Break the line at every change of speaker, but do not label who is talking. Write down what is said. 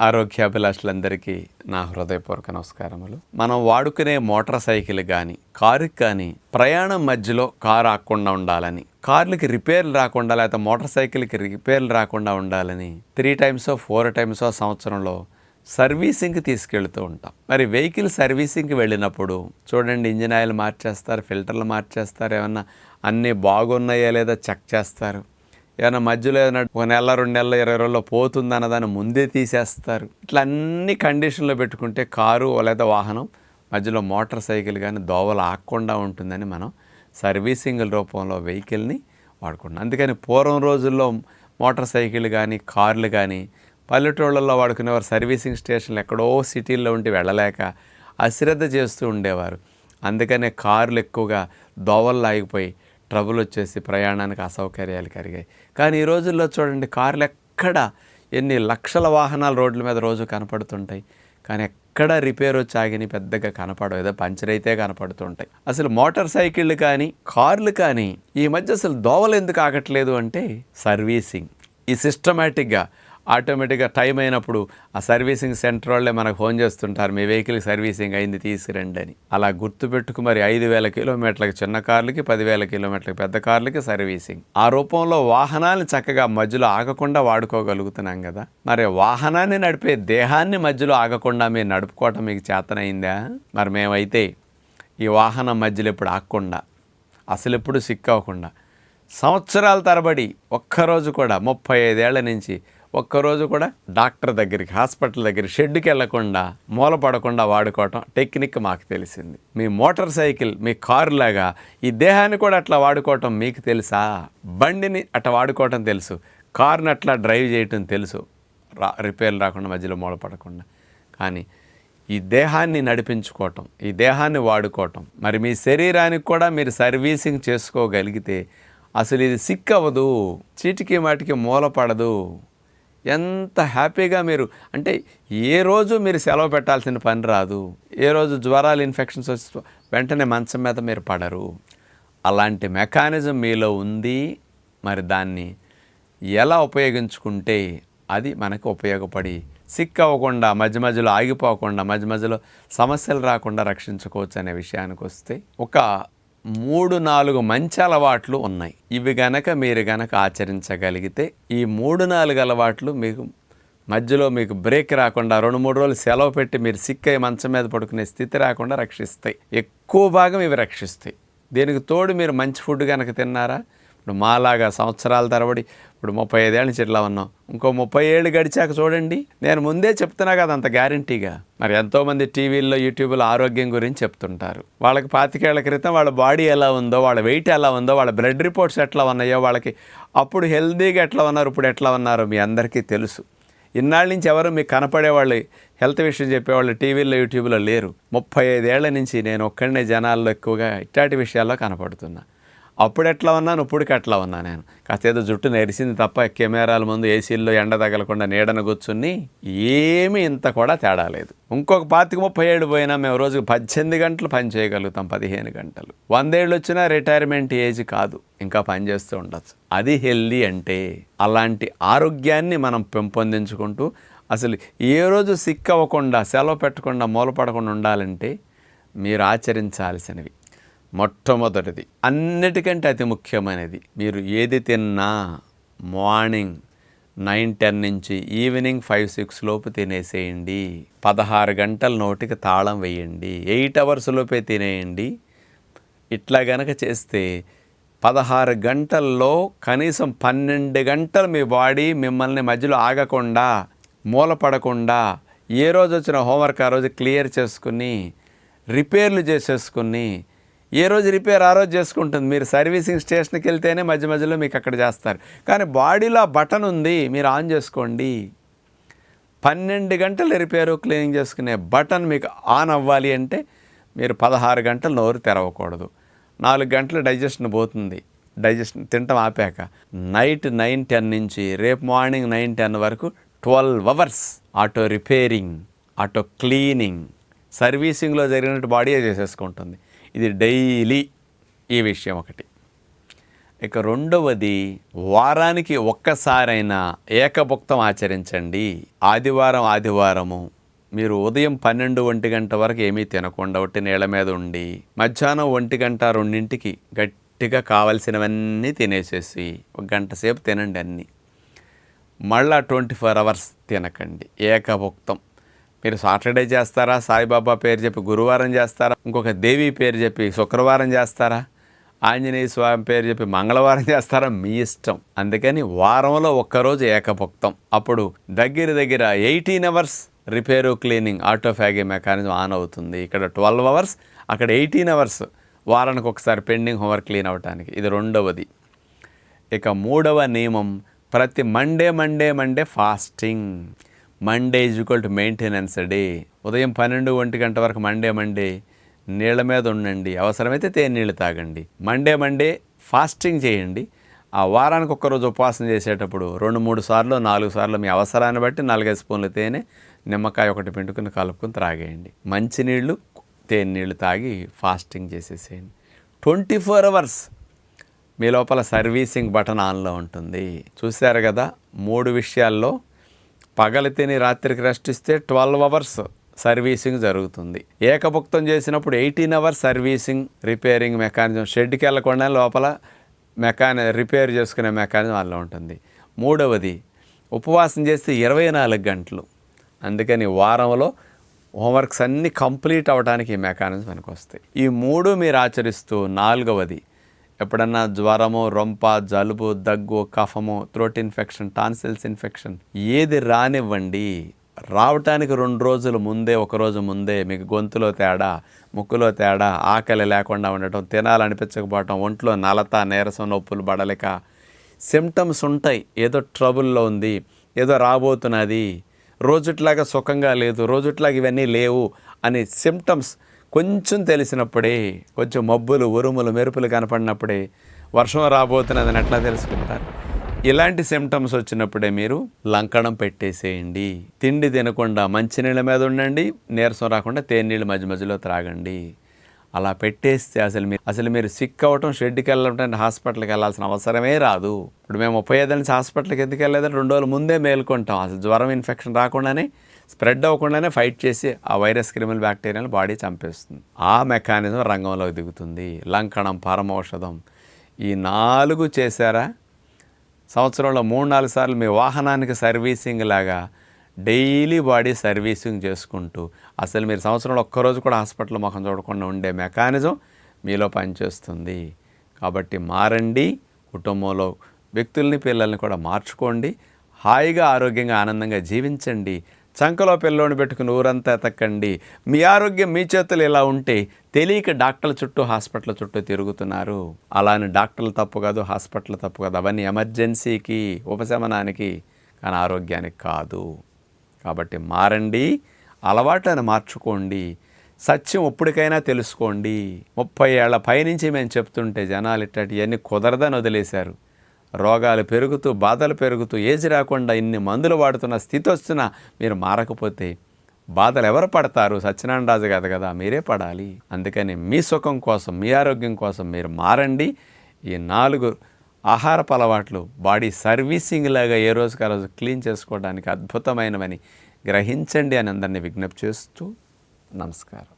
ఆరోగ్యాభిలాషులందరికీ నా హృదయపూర్వక నమస్కారములు. మనం వాడుకునే మోటార్ సైకిల్ కానీ కారుకి కానీ ప్రయాణం మధ్యలో కారు ఆకుండా ఉండాలని కార్లకి రిపేర్లు రాకుండా లేకపోతే మోటార్ సైకిల్కి రిపేర్లు రాకుండా ఉండాలని త్రీ టైమ్స్ ఫోర్ టైమ్స్ సంవత్సరంలో సర్వీసింగ్కి తీసుకెళ్తూ ఉంటాం. మరి వెహికల్ సర్వీసింగ్కి వెళ్ళినప్పుడు చూడండి ఇంజిన్ ఆయిల్ మార్చేస్తారు ఫిల్టర్లు మార్చేస్తారు ఏమన్నా అన్నీ బాగున్నాయా లేదా చెక్ చేస్తారు. ఏమైనా మధ్యలో ఏదైనా ఒక నెల రెండు నెలల ఇరవై రోజుల్లో పోతుంది అన్నదాన్ని ముందే తీసేస్తారు. ఇట్లా అన్ని కండిషన్లో పెట్టుకుంటే కారు లేదా వాహనం మధ్యలో మోటార్ సైకిల్ కానీ దోవలు ఆకుండా ఉంటుందని మనం సర్వీసింగ్ రూపంలో వెహికల్ని వాడుకుంటున్నాం. అందుకని పూర్వం రోజుల్లో మోటార్ సైకిల్ కానీ కార్లు కానీ పల్లెటూళ్ళల్లో వాడుకునేవారు సర్వీసింగ్ స్టేషన్లు ఎక్కడో సిటీల్లో ఉండి వెళ్ళలేక అశ్రద్ధ చేస్తూ ఉండేవారు. అందుకనే కార్లు ఎక్కువగా దోవల్లో ఆగిపోయి ట్రబుల్ వచ్చేసి ప్రయాణానికి అసౌకర్యాలు కలిగాయి కానీ ఈ రోజుల్లో చూడండి కార్లు ఎక్కడ ఎన్ని లక్షల వాహనాలు రోడ్ల మీద రోజు కనపడుతుంటాయి. కానీ ఎక్కడ రిపేర్ వచ్చి ఆగిని పెద్దగా కనపడవు. ఏదో పంచర్ అయితే కనపడుతుంటాయి. అసలు మోటార్ సైకిళ్ళు కానీ కార్లు కానీ ఈ మధ్య అసలు దోవలు ఎందుకు ఆగట్లేదు అంటే సర్వీసింగ్. ఈ సిస్టమేటిక్గా ఆటోమేటిక్గా టైం అయినప్పుడు ఆ సర్వీసింగ్ సెంటర్ వాళ్ళే మనకు ఫోన్ చేస్తుంటారు మీ వెహికల్ సర్వీసింగ్ అయింది తీసుకురండి అని. అలా గుర్తుపెట్టుకు మరి ఐదు వేల కిలోమీటర్లకి చిన్న కార్లకి పదివేల కిలోమీటర్లకి పెద్ద కార్లకి సర్వీసింగ్. ఆ రూపంలో వాహనాన్ని చక్కగా మధ్యలో ఆగకుండా వాడుకోగలుగుతున్నాం కదా. మరి వాహనాన్ని నడిపే దేహాన్ని మధ్యలో ఆగకుండా మీరు నడుపుకోవటం మీకు చేతనైందా? మరి మేమైతే ఈ వాహనం మధ్యలో ఎప్పుడు ఆగకుండా అసలు ఎప్పుడు సిక్ అవ్వకుండా సంవత్సరాల తరబడి ఒక్కరోజు కూడా ముప్పై ఐదేళ్ళ నుంచి ఒక్కరోజు కూడా డాక్టర్ దగ్గరికి హాస్పిటల్ దగ్గర షెడ్కి వెళ్ళకుండా మూలపడకుండా వాడుకోవటం టెక్నిక్ మాకు తెలిసింది. మీ మోటార్ సైకిల్ మీ కారు లాగా ఈ దేహాన్ని కూడా అట్లా వాడుకోవటం మీకు తెలుసా? బండిని అట్లా వాడుకోవటం తెలుసు. కారుని అట్లా డ్రైవ్ చేయటం తెలుసు. రా రిపేర్లు రాకుండా మధ్యలో మూలపడకుండా. కానీ ఈ దేహాన్ని నడిపించుకోవటం ఈ దేహాన్ని వాడుకోవటం మరి మీ శరీరానికి కూడా మీరు సర్వీసింగ్ చేసుకోగలిగితే అసలు ఇది సిక్ అవ్వదు చీటికి మాటికి మూలపడదు. ఎంత హ్యాపీగా మీరు అంటే ఏ రోజు మీరు సెలవు పెట్టాల్సిన పని రాదు ఏ రోజు జ్వరాలు ఇన్ఫెక్షన్స్ వచ్చి వెంటనే మంచం మీద మీరు పడరు. అలాంటి మెకానిజం మీలో ఉంది మరి దాన్ని ఎలా ఉపయోగించుకుంటే అది మనకు ఉపయోగపడి సిక్ అవ్వకుండా మధ్య మధ్యలో ఆగిపోకుండా మధ్య మధ్యలో సమస్యలు రాకుండా రక్షించుకోవచ్చు అనే విషయానికి వస్తే ఒక మూడు నాలుగు మంచి అలవాట్లు ఉన్నాయి. ఇవి గనక మీరు గనక ఆచరించగలిగితే ఈ మూడు నాలుగు అలవాట్లు మీకు మధ్యలో మీకు బ్రేక్ రాకుండా రెండు మూడు రోజులు సెలవు పెట్టి మీరు సిక్ అయ్యి మంచం మీద పడుకునే స్థితి రాకుండా రక్షిస్తాయి. ఎక్కువ భాగం ఇవి రక్షిస్తాయి. దీనికి తోడు మీరు మంచి ఫుడ్ కనుక తిన్నారా? ఇప్పుడు మాలాగా సంవత్సరాల తరబడి ఇప్పుడు ముప్పై ఐదేళ్ళ నుంచి ఇట్లా ఉన్నాం. ఇంకో ముప్పై ఏళ్ళు గడిచాక చూడండి. నేను ముందే చెప్తున్నా కదా అంత గ్యారంటీగా. మరి ఎంతోమంది టీవీల్లో యూట్యూబ్లో ఆరోగ్యం గురించి చెప్తుంటారు. వాళ్ళకి పాతికేళ్ళ క్రితం వాళ్ళ బాడీ ఎలా ఉందో వాళ్ళ వెయిట్ ఎలా ఉందో వాళ్ళ బ్లడ్ రిపోర్ట్స్ ఎట్లా ఉన్నాయో వాళ్ళకి అప్పుడు హెల్తీగా ఎట్లా ఉన్నారు ఇప్పుడు ఎట్లా ఉన్నారు మీ అందరికీ తెలుసు. ఇన్నాళ్ళ నుంచి ఎవరు మీకు కనపడేవాళ్ళు హెల్త్ విషయం చెప్పేవాళ్ళు టీవీల్లో యూట్యూబ్లో లేరు. ముప్పై ఐదేళ్ళ నుంచి నేను ఒక్కడనే జనాల్లో ఎక్కువగా ఇట్లాంటి విషయాల్లో కనపడుతున్నా. అప్పుడు ఎట్లా ఉన్నాను ఇప్పుడుకి ఎట్లా ఉన్నా నేను. కాస్త ఏదో జుట్టు నెరిసింది తప్ప కెమెరాల ముందు ఏసీల్లో ఎండ తగలకుండా నీడన కూర్చుని ఏమీ ఇంత కూడా తేడా లేదు. ఇంకొక పాతికి ముప్పై ఏడు పోయినా మేము రోజుకు పద్దెనిమిది గంటలు పని చేయగలుగుతాం పదిహేను గంటలు. వందేళ్ళు వచ్చినా రిటైర్మెంట్ ఏజ్ కాదు ఇంకా పని చేస్తూ ఉండొచ్చు. అది హెల్దీ అంటే అలాంటి ఆరోగ్యాన్ని మనం పెంపొందించుకుంటూ అసలు ఏ రోజు సిక్ అవ్వకుండా సెలవు పెట్టకుండా మూలపడకుండా ఉండాలంటే మీరు ఆచరించాల్సినవి. మొట్టమొదటిది. అన్నిటికంటే అతి ముఖ్యమైనది మీరు ఏది తిన్నా మార్నింగ్ నైన్ టెన్ నుంచి ఈవినింగ్ ఫైవ్ సిక్స్ లోపు తినేసేయండి. పదహారు గంటల నోటికి తాళం వేయండి. ఎయిట్ అవర్స్ లోపే తినేయండి. ఇట్లా గనక చేస్తే పదహారు గంటల్లో కనీసం పన్నెండు గంటలు మీ బాడీ మిమ్మల్ని మధ్యలో ఆగకుండా మూలపడకుండా ఏ రోజు వచ్చిన హోంవర్క్ ఆ రోజు క్లియర్ చేసుకుని రిపేర్లు చేసేసుకుని ఏ రోజు రిపేర్ ఆ రోజు చేసుకుంటుంది. మీరు సర్వీసింగ్ స్టేషన్కి వెళ్తేనే మధ్య మధ్యలో మీకు అక్కడ చేస్తారు. కానీ బాడీలో బటన్ ఉంది మీరు ఆన్ చేసుకోండి. పన్నెండు గంటలు రిపేరు క్లీనింగ్ చేసుకునే బటన్ మీకు ఆన్ అవ్వాలి అంటే మీరు పదహారు గంటలు నోరు తెరవకూడదు. నాలుగు గంటలు డైజెషన్ పోతుంది. డైజెషన్ తింటాం ఆపాక నైట్ నైన్ టెన్ నుంచి రేపు మార్నింగ్ నైన్ టెన్ వరకు twelve hours auto repairing auto cleaning. సర్వీసింగ్లో జరిగినట్టు బాడీయే చేసేసుకుంటుంది. ఇది డైలీ ఈ విషయం ఒకటి. ఇక రెండవది వారానికి ఒక్కసారైనా ఏకభుక్తం ఆచరించండి. ఆదివారం ఆదివారము మీరు ఉదయం పన్నెండు ఒంటి గంట వరకు ఏమీ తినకుండా ఒట్టి నీళ్ళ మీద ఉండి మధ్యాహ్నం ఒంటి గంట రెండింటికి గట్టిగా కావలసినవన్నీ తినేసేసి ఒక గంట సేపు తినండి అన్నీ. మళ్ళా ట్వంటీ ఫోర్ అవర్స్ తినకండి. ఏకభుక్తం. మీరు సాటర్డే చేస్తారా? సాయిబాబా పేరు చెప్పి గురువారం చేస్తారా? ఇంకొక దేవి పేరు చెప్పి శుక్రవారం చేస్తారా? ఆంజనేయ స్వామి పేరు చెప్పి మంగళవారం చేస్తారా? మీ ఇష్టం. అందుకని వారంలో ఒక్కరోజు ఏకభుక్తం. అప్పుడు దగ్గర దగ్గర ఎయిటీన్ అవర్స్ రిపేరు క్లీనింగ్ ఆటోఫాగే మెకానిజం ఆన్ అవుతుంది. ఇక్కడ ట్వెల్వ్ అవర్స్ అక్కడ ఎయిటీన్ అవర్స్ వారానికి ఒకసారి పెండింగ్ హోంవర్క్ క్లీన్ అవ్వటానికి. ఇది రెండవది. ఇక మూడవ నియమం ప్రతి Monday Monday Monday fasting. Monday is equal to maintenance day ఉదయం పన్నెండు ఒంటి గంట వరకు మండే మండే నీళ్ళ మీద ఉండండి. అవసరమైతే తేనె నీళ్ళు తాగండి. మండే మండే ఫాస్టింగ్ చేయండి. ఆ వారానికి ఒక్కరోజు ఉపవాసం చేసేటప్పుడు రెండు మూడు సార్లు నాలుగు సార్లు మీ అవసరాన్ని బట్టి నాలుగైదు స్పూన్లు తేనె నిమ్మకాయ ఒకటి పిండుకుని కలుపుకొని త్రాగేయండి. మంచినీళ్ళు తేనె నీళ్ళు తాగి ఫాస్టింగ్ చేసేసేయండి. ట్వంటీ ఫోర్ అవర్స్ మీ లోపల సర్వీసింగ్ బటన్ ఆన్లో ఉంటుంది. చూశారు కదా మూడు విషయాల్లో పగలితేని రాత్రికి రెస్ట్ ఇస్తే ట్వెల్వ్ అవర్స్ సర్వీసింగ్ జరుగుతుంది. ఏకభుక్తం చేసినప్పుడు eighteen hours servicing repairing mechanism షెడ్కి వెళ్ళకుండా లోపల మెకాని రిపేర్ చేసుకునే మెకానిజం అలా ఉంటుంది. మూడవది ఉపవాసం చేస్తే ఇరవై నాలుగు గంటలు. అందుకని వారంలో హోంవర్క్స్ అన్నీ కంప్లీట్ అవ్వడానికి ఈ మెకానిజం పనికి వస్తాయి ఈ మూడు మీరు ఆచరిస్తూ నాలుగవది ఎప్పుడన్నా జ్వరము రొంప జలుబు దగ్గు కఫము థ్రోట్ ఇన్ఫెక్షన్ టాన్సిల్స్ ఇన్ఫెక్షన్ ఏది రానివ్వండి. రావటానికి రెండు రోజుల ముందే ఒక రోజు ముందే మీకు గొంతులో తేడా ముక్కులో తేడా ఆకలి లేకుండా ఉండటం తినాలనిపించకపోవటం ఒంట్లో నలత నీరసం నొప్పులు బడలిక సిమ్టమ్స్ ఉంటాయి. ఏదో ట్రబుల్లో ఉంది ఏదో రాబోతున్నది రోజుట్లాగా సుఖంగా లేదు రోజుట్లాగా ఇవన్నీ లేవు అని సిమ్టమ్స్ కొంచెం తెలిసినప్పుడే కొంచెం మబ్బులు ఉరుములు మెరుపులు కనపడినప్పుడే వర్షం రాబోతున్నదని ఎట్లా తెలుసుకుంటారు? ఇలాంటి సిమ్టమ్స్ వచ్చినప్పుడే మీరు లంకణం పెట్టేసేయండి. తిండి తినకుండా మంచినీళ్ళ మీద ఉండండి నీరసం రాకుండా తేనీళ్ళు మధ్య మధ్యలో త్రాగండి. అలా పెట్టేస్తే అసలు మీరు అసలు మీరు సిక్ అవ్వటం షెడ్కి వెళ్ళటం హాస్పిటల్కి వెళ్ళాల్సిన అవసరమే రాదు. ఇప్పుడు మేము ముప్పై ఐదు నుంచి హాస్పిటల్కి ఎందుకు వెళ్ళలేదని రెండు రోజుల ముందే మేల్కొంటాం. అసలు జ్వరం ఇన్ఫెక్షన్ రాకుండానే స్ప్రెడ్ అవ్వకుండానే ఫైట్ చేసి ఆ వైరస్ క్రిమినల్ బ్యాక్టీరియాలు బాడీ చంపేస్తుంది. ఆ మెకానిజం రంగంలో దిగుతుంది. లంకణం పరమౌషధం. ఈ నాలుగు చేశారా? సంవత్సరంలో మూడు నాలుగు సార్లు మీ వాహనానికి సర్వీసింగ్ లాగా డైలీ బాడీ సర్వీసింగ్ చేసుకుంటూ అసలు మీరు సంవత్సరంలో ఒక్కరోజు కూడా హాస్పిటల్ ముఖం చూడకుండా ఉండే మెకానిజం మీలో పనిచేస్తుంది. కాబట్టి మారండి కుటుంబంలో వ్యక్తుల్ని పిల్లల్ని కూడా మార్చుకోండి హాయిగా ఆరోగ్యంగా ఆనందంగా జీవించండి. చంకలో పిల్లోని పెట్టుకుని ఊరంతా ఎతకండి మీ ఆరోగ్యం మీ చేతులు ఇలా ఉంటే తెలియక డాక్టర్ల చుట్టూ హాస్పిటల్ చుట్టూ తిరుగుతున్నారు. అలాని డాక్టర్లు తప్పు కాదు హాస్పిటల్ తప్పు కాదు. అవన్నీ ఎమర్జెన్సీకి ఉపశమనానికి కానీ ఆరోగ్యానికి కాదు. కాబట్టి మారండి అలవాట్లను మార్చుకోండి సత్యం ఎప్పటికైనా తెలుసుకోండి. ముప్పై ఏళ్ళ పైనుంచి మేము చెప్తుంటే జనాలు ఇట్టటి ఇవన్నీ కుదరదని వదిలేశారు. రోగాలు పెరుగుతూ బాధలు పెరుగుతూ ఏజ్ రాకుండా ఇన్ని మందులు వాడుతున్న స్థితి వస్తున్నా మీరు మారకపోతే బాధలు ఎవరు పడతారు? సత్యనారాయణ రాజు కాదు కదా మీరే పడాలి. అందుకని మీ సుఖం కోసం మీ ఆరోగ్యం కోసం మీరు మారండి. ఈ నాలుగు ఆహారపు అలవాట్లు బాడీ సర్వీసింగ్ లాగా ఏ రోజుకి ఆ రోజు క్లీన్ చేసుకోవడానికి అద్భుతమైనవని గ్రహించండి అని అందరినీ విజ్ఞప్తి చేస్తూ నమస్కారం.